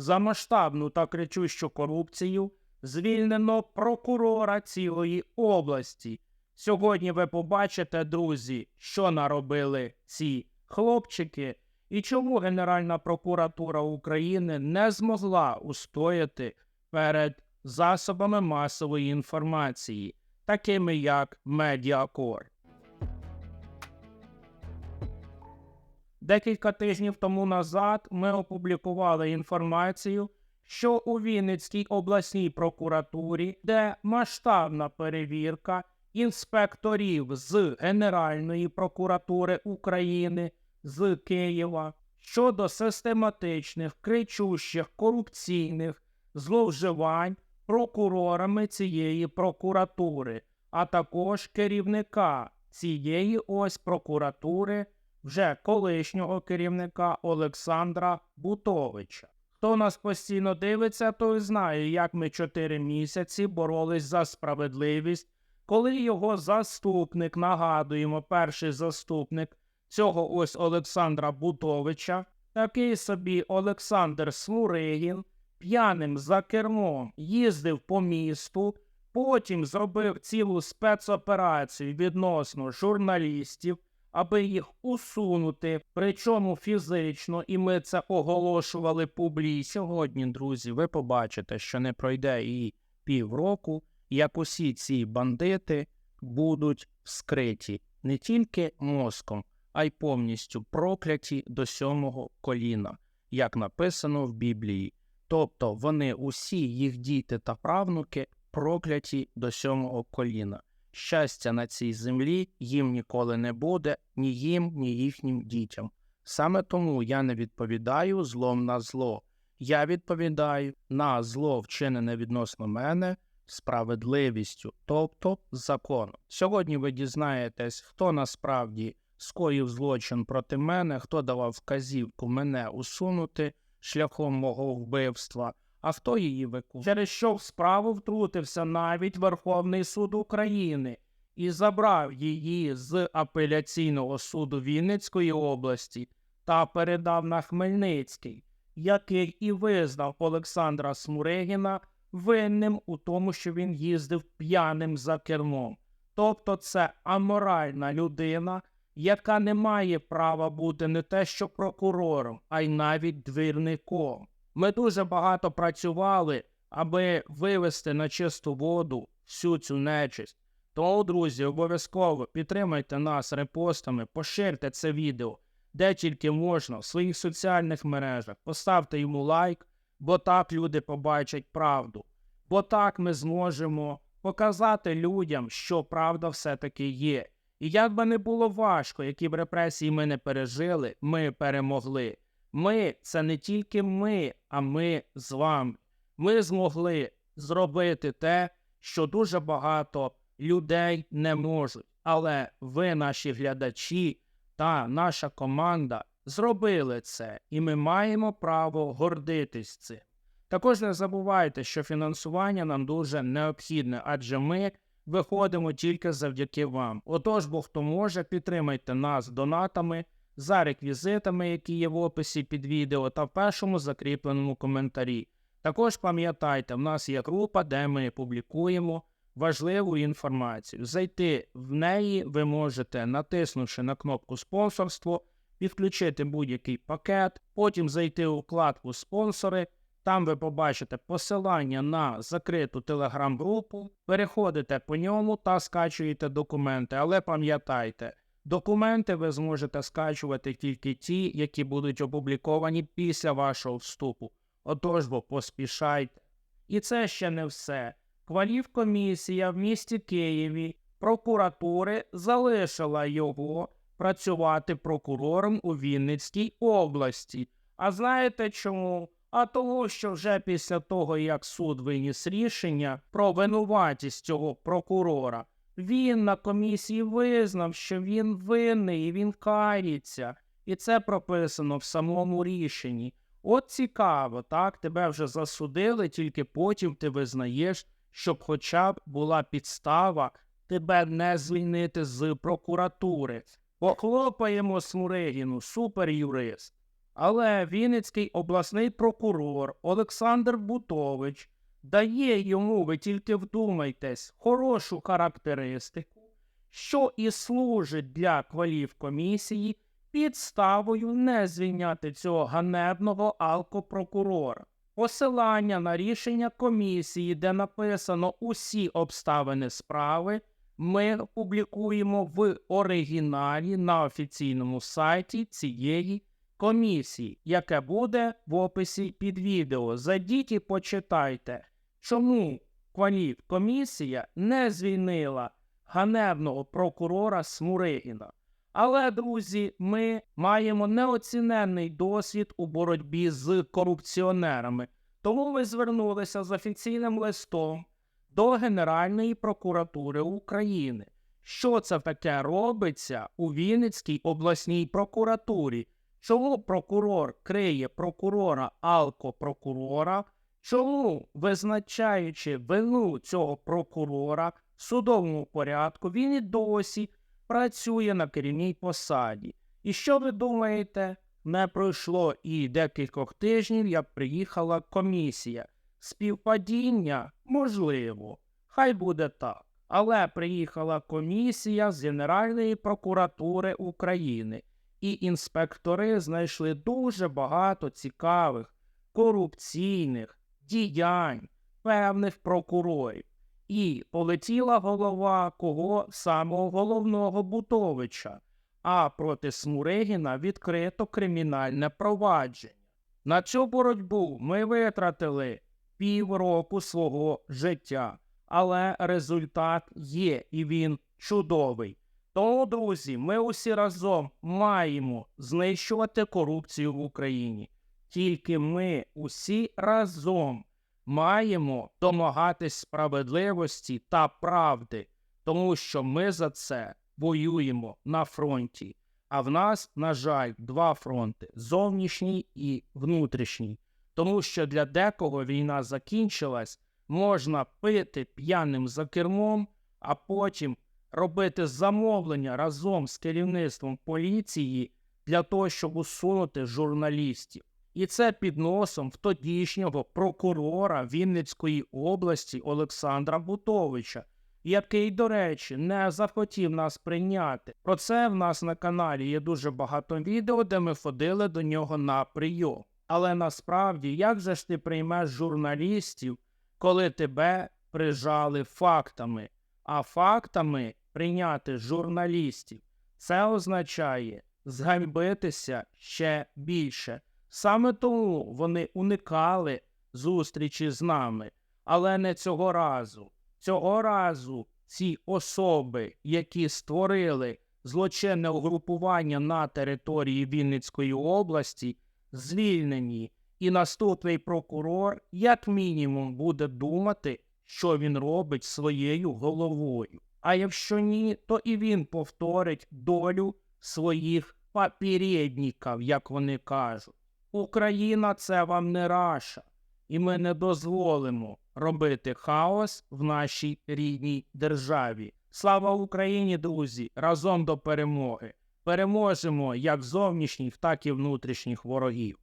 за масштабну та кричущу корупцію звільнено прокурора цілої області. Сьогодні ви побачите, друзі, що наробили ці хлопчики і чому Генеральна прокуратура України не змогла устояти перед засобами масової інформації, такими як Медіакор. Декілька тижнів тому назад ми опублікували інформацію, що у Вінницькій обласній прокуратурі, де масштабна перевірка інспекторів з Генеральної прокуратури України з Києва щодо систематичних, кричущих, корупційних зловживань прокурорами цієї прокуратури, а також керівника цієї ось прокуратури, вже колишнього керівника Олександра Бутовича. Хто нас постійно дивиться, той знає, як ми чотири місяці боролись за справедливість, коли його заступник, нагадуємо, перший заступник цього ось Олександра Бутовича, такий собі Олександр Смуригін, п'яним за кермом їздив по місту, потім зробив цілу спецоперацію відносно журналістів, аби їх усунути, причому фізично, і ми це оголошували публі. Сьогодні, друзі, ви побачите, що не пройде і півроку, як усі ці бандити будуть вскриті не тільки мозком, а й повністю прокляті до сьомого коліна, як написано в Біблії. Тобто вони усі, їх діти та правнуки, прокляті до сьомого коліна. Щастя на цій землі їм ніколи не буде, ні їм, ні їхнім дітям. Саме тому я не відповідаю злом на зло. Я відповідаю на зло, вчинене відносно мене, справедливістю, тобто законом. Сьогодні ви дізнаєтесь, хто насправді скоїв злочин проти мене, хто давав вказівку мене усунути шляхом мого вбивства, а хто її виконав. Через що в справу втрутився навіть Верховний суд України і забрав її з апеляційного суду Вінницької області та передав на Хмельницький, який і визнав Олександра Смурегіна винним у тому, що він їздив п'яним за кермом. Тобто це аморальна людина, яка не має права бути не те, що прокурором, а й навіть двірником. Ми дуже багато працювали, аби вивести на чисту воду всю цю нечисть. Тому, друзі, обов'язково підтримайте нас репостами, поширте це відео, де тільки можна, в своїх соціальних мережах, поставте йому лайк, бо так люди побачать правду. Бо так ми зможемо показати людям, що правда все-таки є. І як би не було важко, які б репресії ми не пережили, ми перемогли. Ми це не тільки ми, а ми з вами. Ми змогли зробити те, що дуже багато людей не можуть. Але ви, наші глядачі та наша команда, зробили це, і ми маємо право гордитись цим. Також не забувайте, що фінансування нам дуже необхідне, адже ми виходимо тільки завдяки вам. Отож, бо хто може, підтримайте нас донатами за реквізитами, які є в описі під відео, та в першому закріпленому коментарі. Також пам'ятайте, в нас є група, де ми публікуємо важливу інформацію. Зайти в неї ви можете, натиснувши на кнопку спонсорство, підключити будь-який пакет, потім зайти у вкладку спонсори. Там ви побачите посилання на закриту телеграм-групу, переходите по ньому та скачуєте документи. Але пам'ятайте, документи ви зможете скачувати тільки ті, які будуть опубліковані після вашого вступу. Отож бо поспішайте. І це ще не все. Кваліфкомісія в місті Києві прокуратури залишила його працювати прокурором у Вінницькій області. А знаєте чому? А тому, що вже після того, як суд виніс рішення про винуватість цього прокурора, він на комісії визнав, що він винний і він кається. І це прописано в самому рішенні. От цікаво, так, тебе вже засудили, тільки потім ти визнаєш, щоб хоча б була підстава тебе не звільнити з прокуратури. Похлопаємо Смурегіну, супер юрист. Але Вінницький обласний прокурор Олександр Бутович дає йому, ви тільки вдумайтесь, хорошу характеристику, що і служить для кваліфкомісії підставою не звільняти цього ганебного алкопрокурора. Посилання на рішення комісії, де написано усі обставини справи, ми публікуємо в оригіналі на офіційному сайті цієї комісії, яке буде в описі під відео. Зайдіть і почитайте, чому кваліфкомісія не звільнила ганебного прокурора Смуригіна. Але, друзі, ми маємо неоціненний досвід у боротьбі з корупціонерами. Тому ми звернулися з офіційним листом до Генеральної прокуратури України. Що це таке робиться у Вінницькій обласній прокуратурі? Чому прокурор криє прокурора алкопрокурора? Чому, визначаючи вину цього прокурора в судовому порядку, він і досі працює на керівній посаді? І що ви думаєте? Не пройшло і декількох тижнів, як приїхала комісія. Співпадіння можливо, хай буде так. Але приїхала комісія з Генеральної прокуратури України, і інспектори знайшли дуже багато цікавих корупційних діянь певних прокурорів. І полетіла голова кого самого головного Бутовича, а проти Смуригіна відкрито кримінальне провадження. На цю боротьбу ми витратили півроку свого життя, але результат є і він чудовий. Тому, друзі, ми усі разом маємо знищувати корупцію в Україні. Тільки ми усі разом маємо домагатись справедливості та правди, тому що ми за це воюємо на фронті. А в нас, на жаль, два фронти зовнішній і внутрішній. Тому що для декого війна закінчилась, можна пити п'яним за кермом, а потім робити замовлення разом з керівництвом поліції для того, щоб усунути журналістів. І це під носом в тодішнього прокурора Вінницької області Олександра Бутовича, який, до речі, не захотів нас прийняти. Про це в нас на каналі є дуже багато відео, де ми ходили до нього на прийом. Але насправді, як же ж ти приймеш журналістів, коли тебе прижали фактами? А фактами прийняти журналістів це означає зганьбитися ще більше. Саме тому вони уникали зустрічі з нами, але не цього разу. Цього разу ці особи, які створили злочинне угрупування на території Вінницької області, звільнені, і наступний прокурор, як мінімум, буде думати, що він робить своєю головою. А якщо ні, то і він повторить долю своїх попередників, як вони кажуть. Україна це вам не раша, і ми не дозволимо робити хаос в нашій рідній державі. Слава Україні, друзі! Разом до перемоги! Переможемо як зовнішніх, так і внутрішніх ворогів.